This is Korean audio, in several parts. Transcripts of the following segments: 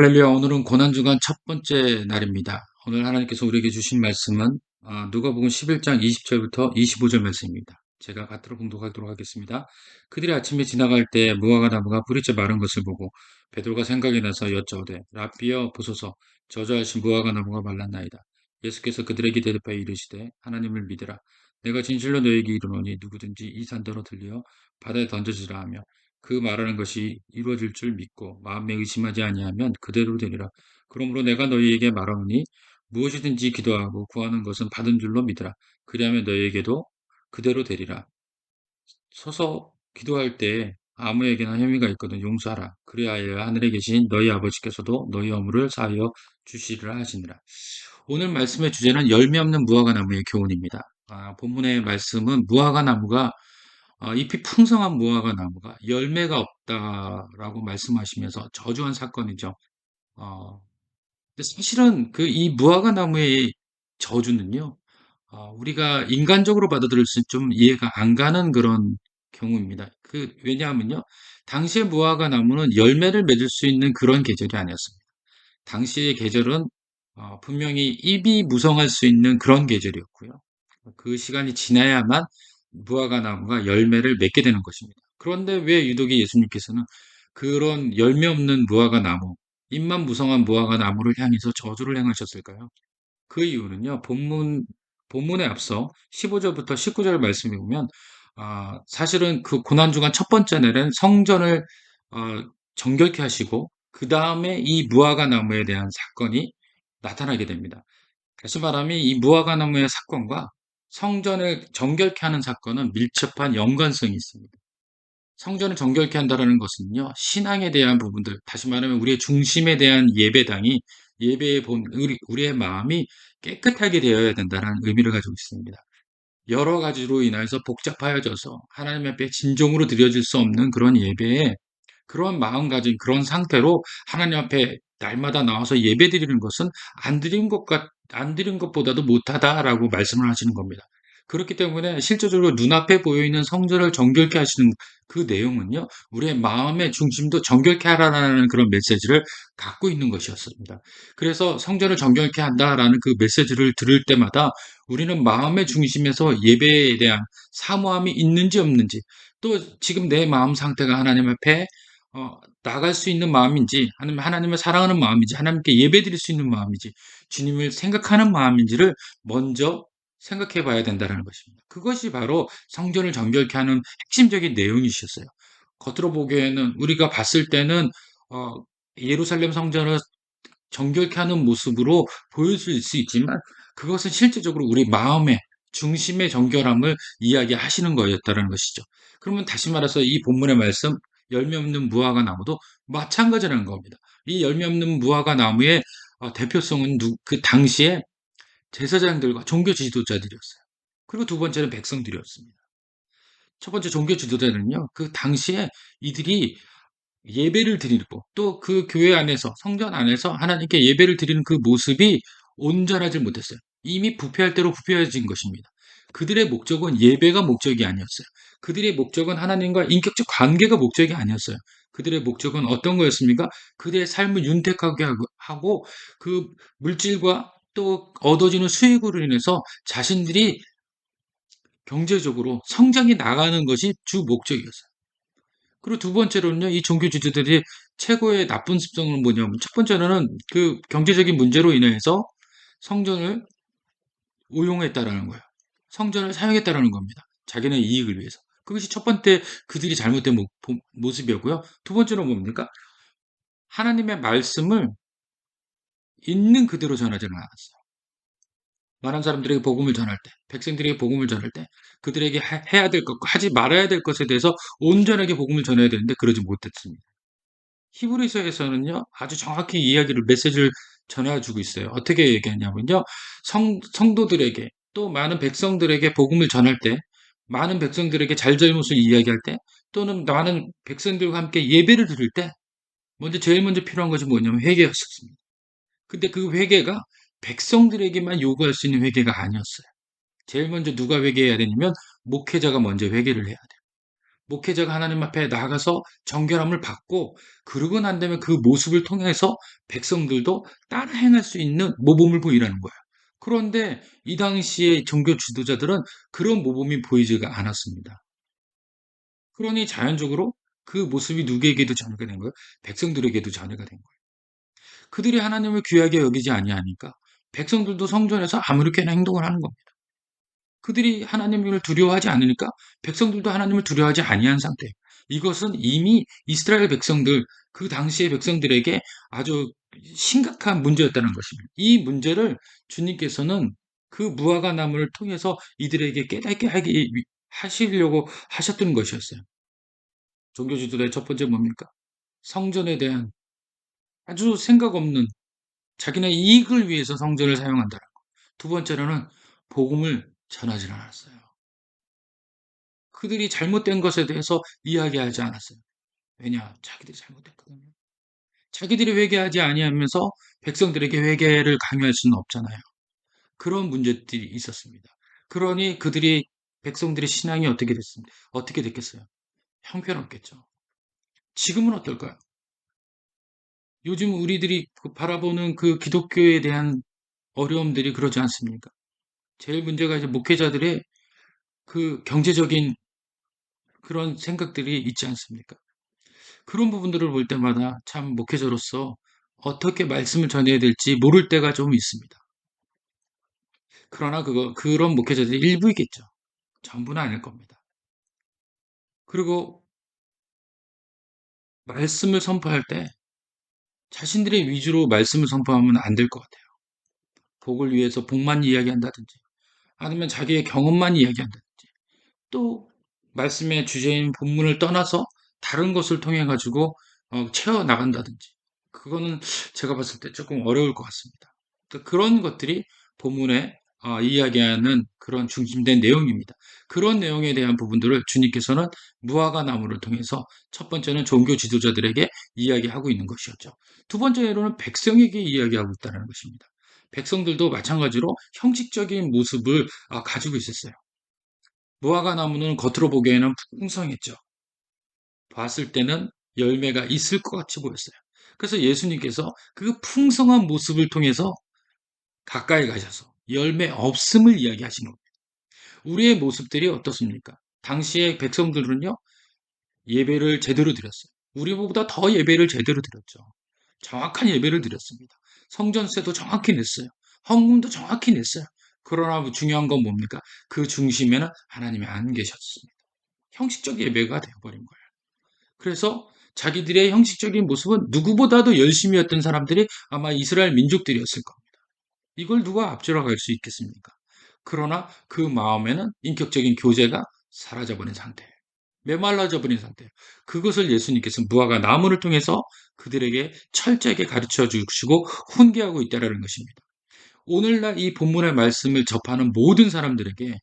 할렐루야, 오늘은 고난주간 첫 번째 날입니다. 오늘 하나님께서 우리에게 주신 말씀은 아, 누가복음 11장 20절부터 25절 말씀입니다. 제가 받들어 봉독하도록 하겠습니다. 그들이 아침에 지나갈 때 무화과 나무가 뿌리째 마른 것을 보고 베드로가 생각이 나서 여쭤오되 라비어 보소서 저주하신 무화과 나무가 말랐나이다. 예수께서 그들에게 대답하여 이르시되 하나님을 믿으라. 내가 진실로 너에게 이르노니 누구든지 이 산더러 들려 바다에 던져지라 하며 그 말하는 것이 이루어질 줄 믿고 마음에 의심하지 아니하면 그대로 되리라. 그러므로 내가 너희에게 말하노니 무엇이든지 기도하고 구하는 것은 받은 줄로 믿으라. 그리하면 너희에게도 그대로 되리라. 서서 기도할 때 아무에게나 혐의가 있거든 용서하라. 그리하여 하늘에 계신 너희 아버지께서도 너희 허물을 사하여 주시리라 하시니라. 오늘 말씀의 주제는 열매 없는 무화과 나무의 교훈입니다. 아, 본문의 말씀은 무화과 나무가 어, 잎이 풍성한 무화과 나무가 열매가 없다라고 말씀하시면서 저주한 사건이죠. 어, 사실은 그 이 무화과 나무의 저주는요, 어, 우리가 인간적으로 받아들일 수 좀 이해가 안 가는 그런 경우입니다. 그, 왜냐하면요, 당시의 무화과 나무는 열매를 맺을 수 있는 그런 계절이 아니었습니다. 당시의 계절은 어, 분명히 잎이 무성할 수 있는 그런 계절이었고요. 그 시간이 지나야만 무화과 나무가 열매를 맺게 되는 것입니다. 그런데 왜 유독이 예수님께서는 그런 열매 없는 무화과 나무, 잎만 무성한 무화과 나무를 향해서 저주를 행하셨을까요? 그 이유는요, 본문, 본문에 앞서 15절부터 19절 말씀에 보면, 아, 사실은 그 고난 주간 첫 번째 날은 성전을 어, 정결케 하시고, 그 다음에 이 무화과 나무에 대한 사건이 나타나게 됩니다. 다시 말하면 이 무화과 나무의 사건과 성전을 정결케 하는 사건은 밀접한 연관성이 있습니다. 성전을 정결케 한다는 것은요, 신앙에 대한 부분들, 다시 말하면 우리의 중심에 대한 예배당이 예배에 본 우리, 우리의 마음이 깨끗하게 되어야 된다는 의미를 가지고 있습니다. 여러 가지로 인해서 복잡하여져서 하나님 앞에 진정으로 드려질 수 없는 그런 예배에 그런 마음가짐, 그런 상태로 하나님 앞에 날마다 나와서 예배 드리는 것은 안 드린 것 같, 안 드린 것보다도 못하다라고 말씀을 하시는 겁니다. 그렇기 때문에 실제적으로 눈앞에 보여있는 성전을 정결케 하시는 그 내용은요, 우리의 마음의 중심도 정결케 하라는 그런 메시지를 갖고 있는 것이었습니다. 그래서 성전을 정결케 한다라는 그 메시지를 들을 때마다 우리는 마음의 중심에서 예배에 대한 사모함이 있는지 없는지, 또 지금 내 마음 상태가 하나님 앞에 어, 나갈 수 있는 마음인지, 아니면 하나님을 사랑하는 마음인지, 하나님께 예배 드릴 수 있는 마음인지, 주님을 생각하는 마음인지를 먼저 생각해 봐야 된다는 것입니다. 그것이 바로 성전을 정결케 하는 핵심적인 내용이셨어요. 겉으로 보기에는 우리가 봤을 때는 어, 예루살렘 성전을 정결케 하는 모습으로 보일 수 있지만 그것은 실제적으로 우리 마음의 중심의 정결함을 이야기하시는 거였다는 것이죠. 그러면 다시 말해서 이 본문의 말씀 열매 없는 무화과 나무도 마찬가지라는 겁니다. 이 열매 없는 무화과 나무의 어, 대표성은 그 당시에 제사장들과 종교 지도자들이었어요. 그리고 두 번째는 백성들이었습니다. 첫 번째 종교 지도자들은요, 그 당시에 이들이 예배를 드리고 또 그 교회 안에서 성전 안에서 하나님께 예배를 드리는 그 모습이 온전하지 못했어요. 이미 부패할 대로 부패해진 것입니다. 그들의 목적은 예배가 목적이 아니었어요. 그들의 목적은 하나님과 인격적 관계가 목적이 아니었어요. 그들의 목적은 어떤 거였습니까? 그들의 삶을 윤택하게 하고 그 물질과 또 얻어지는 수익으로 인해서 자신들이 경제적으로 성장이 나가는 것이 주 목적이었어요. 그리고 두 번째로는요, 이 종교 지도들이 최고의 나쁜 습성은 뭐냐면, 첫 번째로는 그 경제적인 문제로 인해서 성전을 오용했다라는 거예요. 성전을 사용했다라는 겁니다. 자기네 이익을 위해서. 그것이 첫 번째 그들이 잘못된 모, 모습이었고요. 두 번째는 뭡니까? 하나님의 말씀을 있는 그대로 전하지는 않았어요. 많은 사람들에게 복음을 전할 때, 백성들에게 복음을 전할 때, 그들에게 해야 될 것과 하지 말아야 될 것에 대해서 온전하게 복음을 전해야 되는데 그러지 못했습니다. 히브리서에서는요, 아주 정확히 이야기를, 메시지를 전해주고 있어요. 어떻게 얘기하냐면요, 성, 성도들에게 또 많은 백성들에게 복음을 전할 때, 많은 백성들에게 잘잘못을 이야기할 때, 또는 많은 백성들과 함께 예배를 드릴 때, 먼저 제일 먼저 필요한 것이 뭐냐면 회개였었습니다. 근데 그 회개가 백성들에게만 요구할 수 있는 회개가 아니었어요. 제일 먼저 누가 회개해야 되냐면 목회자가 먼저 회개를 해야 돼요. 목회자가 하나님 앞에 나가서 정결함을 받고 그러고 난 다음에 그 모습을 통해서 백성들도 따라 행할 수 있는 모범을 보이라는 거예요. 그런데 이 당시의 종교 지도자들은 그런 모범이 보이지가 않았습니다. 그러니 자연적으로 그 모습이 누구에게도 전해가 된 거예요? 백성들에게도 전해가 된 거예요. 그들이 하나님을 귀하게 여기지 아니하니까 백성들도 성전에서 아무렇게나 행동을 하는 겁니다. 그들이 하나님을 두려워하지 않으니까 백성들도 하나님을 두려워하지 아니한 상태. 이것은 이미 이스라엘 백성들 그 당시의 백성들에게 아주 심각한 문제였다는 것입니다. 이 문제를 주님께서는 그 무화과 나무를 통해서 이들에게 깨닫게 하기 하시려고 하셨던 것이었어요. 종교 지도자의 첫 번째 뭡니까? 성전에 대한 아주 생각 없는 자기네 이익을 위해서 성전을 사용한다는 것. 두 번째로는 복음을 전하지 않았어요. 그들이 잘못된 것에 대해서 이야기하지 않았어요. 왜냐? 자기들이 잘못했거든요. 자기들이 회개하지 아니하면서 백성들에게 회개를 강요할 수는 없잖아요. 그런 문제들이 있었습니다. 그러니 그들이 백성들의 신앙이 어떻게 됐습니까? 어떻게 됐겠어요? 형편없겠죠. 지금은 어떨까요? 요즘 우리들이 그 바라보는 그 기독교에 대한 어려움들이 그러지 않습니까? 제일 문제가 이제 목회자들의 그 경제적인 그런 생각들이 있지 않습니까? 그런 부분들을 볼 때마다 참 목회자로서 어떻게 말씀을 전해야 될지 모를 때가 좀 있습니다. 그러나 그거, 그런 목회자들이 일부이겠죠. 전부는 아닐 겁니다. 그리고 말씀을 선포할 때 자신들의 위주로 말씀을 선포하면 안 될 것 같아요. 복을 위해서 복만 이야기한다든지 아니면 자기의 경험만 이야기한다든지 또 말씀의 주제인 본문을 떠나서 다른 것을 통해 가지고 어, 채워 나간다든지 그거는 제가 봤을 때 조금 어려울 것 같습니다. 그런 것들이 본문에 어, 이야기하는 그런 중심된 내용입니다. 그런 내용에 대한 부분들을 주님께서는 무화과 나무를 통해서 첫 번째는 종교 지도자들에게 이야기하고 있는 것이었죠. 두 번째로는 백성에게 이야기하고 있다는 것입니다. 백성들도 마찬가지로 형식적인 모습을 아, 가지고 있었어요. 무화과 나무는 겉으로 보기에는 풍성했죠. 봤을 때는 열매가 있을 것 같이 보였어요. 그래서 예수님께서 그 풍성한 모습을 통해서 가까이 가셔서 열매 없음을 이야기하시는 겁니다. 우리의 모습들이 어떻습니까? 당시의 백성들은요, 예배를 제대로 드렸어요. 우리보다 더 예배를 제대로 드렸죠. 정확한 예배를 드렸습니다. 성전세도 정확히 냈어요. 헌금도 정확히 냈어요. 그러나 중요한 건 뭡니까? 그 중심에는 하나님이 안 계셨습니다. 형식적 예배가 되어버린 거예요. 그래서 자기들의 형식적인 모습은 누구보다도 열심히 했던 사람들이 아마 이스라엘 민족들이었을 겁니다. 이걸 누가 앞질러갈 수 있겠습니까? 그러나 그 마음에는 인격적인 교제가 사라져버린 상태예요. 메말라져 버린 상태예요. 그것을 예수님께서 무화과 나무를 통해서 그들에게 철저하게 가르쳐 주시고 훈계하고 있다는 것입니다. 오늘날 이 본문의 말씀을 접하는 모든 사람들에게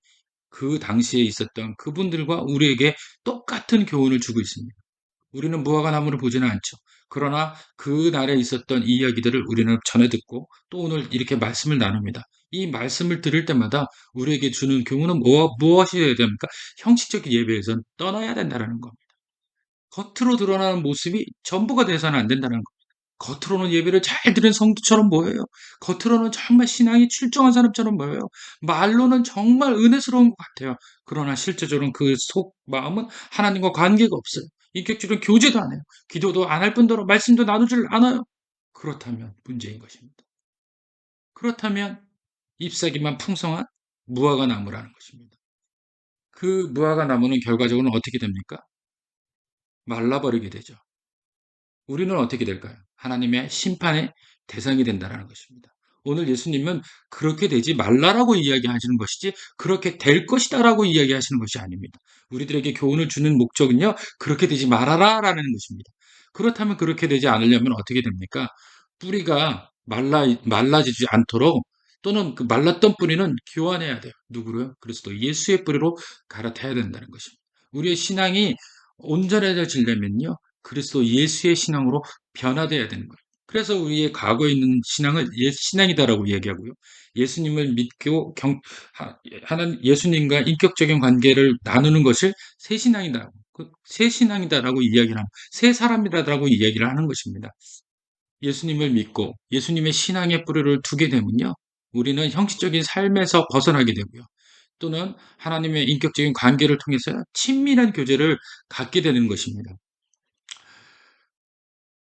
그 당시에 있었던 그분들과 우리에게 똑같은 교훈을 주고 있습니다. 우리는 무화과 나무를 보지는 않죠. 그러나 그 날에 있었던 이야기들을 우리는 전해 듣고 또 오늘 이렇게 말씀을 나눕니다. 이 말씀을 들을 때마다 우리에게 주는 교훈은 무엇, 무엇이어야 됩니까? 형식적인 예배에선 떠나야 된다는 겁니다. 겉으로 드러나는 모습이 전부가 돼서는 안 된다는 겁니다. 겉으로는 예배를 잘 드린 성도처럼 보여요. 겉으로는 정말 신앙이 출중한 사람처럼 보여요. 말로는 정말 은혜스러운 것 같아요. 그러나 실제적으로는 그 속 마음은 하나님과 관계가 없어요. 인격적으로 교제도 안 해요. 기도도 안 할 뿐더러 말씀도 나누질 않아요. 그렇다면 문제인 것입니다. 그렇다면 잎사귀만 풍성한 무화과 나무라는 것입니다. 그 무화과 나무는 결과적으로 어떻게 됩니까? 말라버리게 되죠. 우리는 어떻게 될까요? 하나님의 심판의 대상이 된다는 것입니다. 오늘 예수님은 그렇게 되지 말라라고 이야기하시는 것이지 그렇게 될 것이다라고 이야기하시는 것이 아닙니다. 우리들에게 교훈을 주는 목적은요. 그렇게 되지 말아라라는 것입니다. 그렇다면 그렇게 되지 않으려면 어떻게 됩니까? 뿌리가 말라 말라지지 않도록 또는 그 말랐던 뿌리는 교환해야 돼요. 누구로요? 그리스도 예수의 뿌리로 갈아타야 된다는 것입니다. 우리의 신앙이 온전해지려면요. 그리스도 예수의 신앙으로 변화돼야 되는 거예요. 그래서 우리의 과거에 있는 신앙을 예, 신앙이다라고 얘기하고요. 예수님을 믿고 경, 하는 예수님과 인격적인 관계를 나누는 것을 새 신앙이다. 그새 신앙이다라고 이야기를 하는, 새 사람이다라고 이야기를 하는 것입니다. 예수님을 믿고 예수님의 신앙의 뿌리를 두게 되면요. 우리는 형식적인 삶에서 벗어나게 되고요. 또는 하나님의 인격적인 관계를 통해서 친밀한 교제를 갖게 되는 것입니다.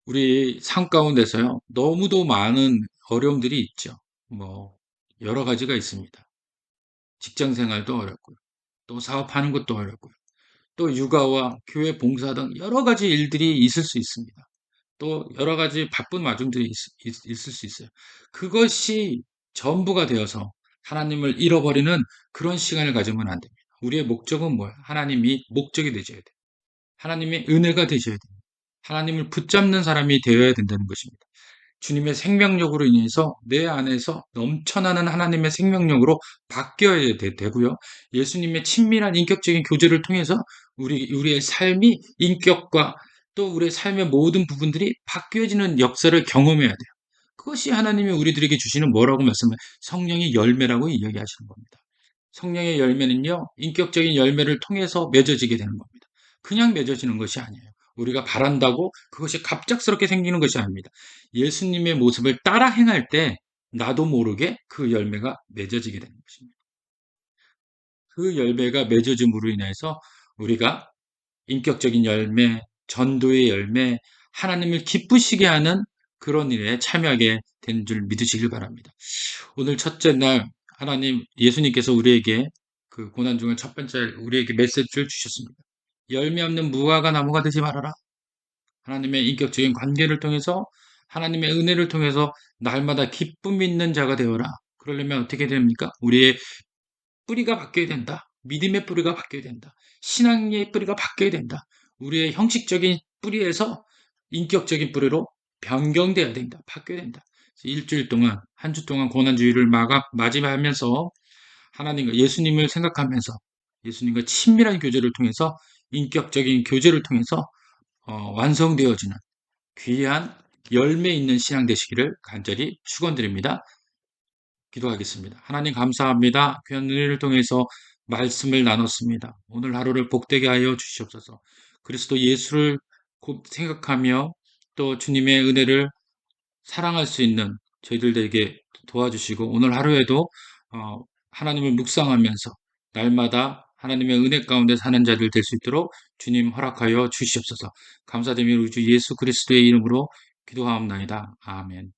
우리 삶 가운데서요. 너무도 많은 어려움들이 있죠. 뭐 여러 가지가 있습니다. 직장 생활도 어렵고요. 또 사업하는 것도 어렵고요. 또 육아와 교회 봉사 등 여러 가지 일들이 있을 수 있습니다. 또 여러 가지 바쁜 와중들이 있, 있, 있을 수 있어요. 그것이 전부가 되어서 하나님을 잃어버리는 그런 시간을 가지면 안 됩니다. 우리의 목적은 뭐야? 하나님이 목적이 되셔야 돼요. 하나님의 은혜가 되셔야 돼요. 하나님을 붙잡는 사람이 되어야 된다는 것입니다. 주님의 생명력으로 인해서 내 안에서 넘쳐나는 하나님의 생명력으로 바뀌어야 되, 고요 예수님의 친밀한 인격적인 교제를 통해서 우리 우리의 삶이 인격과 또 우리의 삶의 모든 부분들이 바뀌어지는 역사를 경험해야 돼요. 그것이 하나님이 우리들에게 주시는 뭐라고 말씀을 성령의 열매라고 이야기하시는 겁니다. 성령의 열매는요, 인격적인 열매를 통해서 맺어지게 되는 겁니다. 그냥 맺어지는 것이 아니에요. 우리가 바란다고 그것이 갑작스럽게 생기는 것이 아닙니다. 예수님의 모습을 따라 행할 때 나도 모르게 그 열매가 맺어지게 되는 것입니다. 그 열매가 맺어짐으로 인해서 우리가 인격적인 열매, 전도의 열매, 하나님을 기쁘시게 하는 그런 일에 참여하게 된줄 믿으시길 바랍니다. 오늘 첫째 날 하나님 예수님께서 우리에게 그 고난 중에 첫 번째 우리에게 메시지를 주셨습니다. 열매 없는 무화과 나무가 되지 말아라. 하나님의 인격적인 관계를 통해서 하나님의 은혜를 통해서 날마다 기쁨 있는 자가 되어라. 그러려면 어떻게 됩니까? 우리의 뿌리가 바뀌어야 된다. 믿음의 뿌리가 바뀌어야 된다. 신앙의 뿌리가 바뀌어야 된다. 우리의 형식적인 뿌리에서 인격적인 뿌리로 변경돼야 된다. 바뀌어야 된다. 일주일 동안, 한 주 동안 고난주의를 맞이하면서 하나님과 예수님을 생각하면서 예수님과 친밀한 교제를 통해서 인격적인 교제를 통해서 어, 완성되어지는 귀한 열매 있는 신앙 되시기를 간절히 축원드립니다. 기도하겠습니다. 하나님 감사합니다. 귀한 은혜를 통해서 말씀을 나눴습니다. 오늘 하루를 복되게 하여 주시옵소서. 그리스도 예수를 곧 생각하며 또 주님의 은혜를 사랑할 수 있는 저희들에게 도와주시고 오늘 하루에도 어, 하나님을 묵상하면서 날마다 하나님의 은혜 가운데 사는 자들 될 수 있도록 주님 허락하여 주시옵소서. 감사드리며 우리 주 예수 그리스도의 이름으로 기도하옵나이다. 아멘.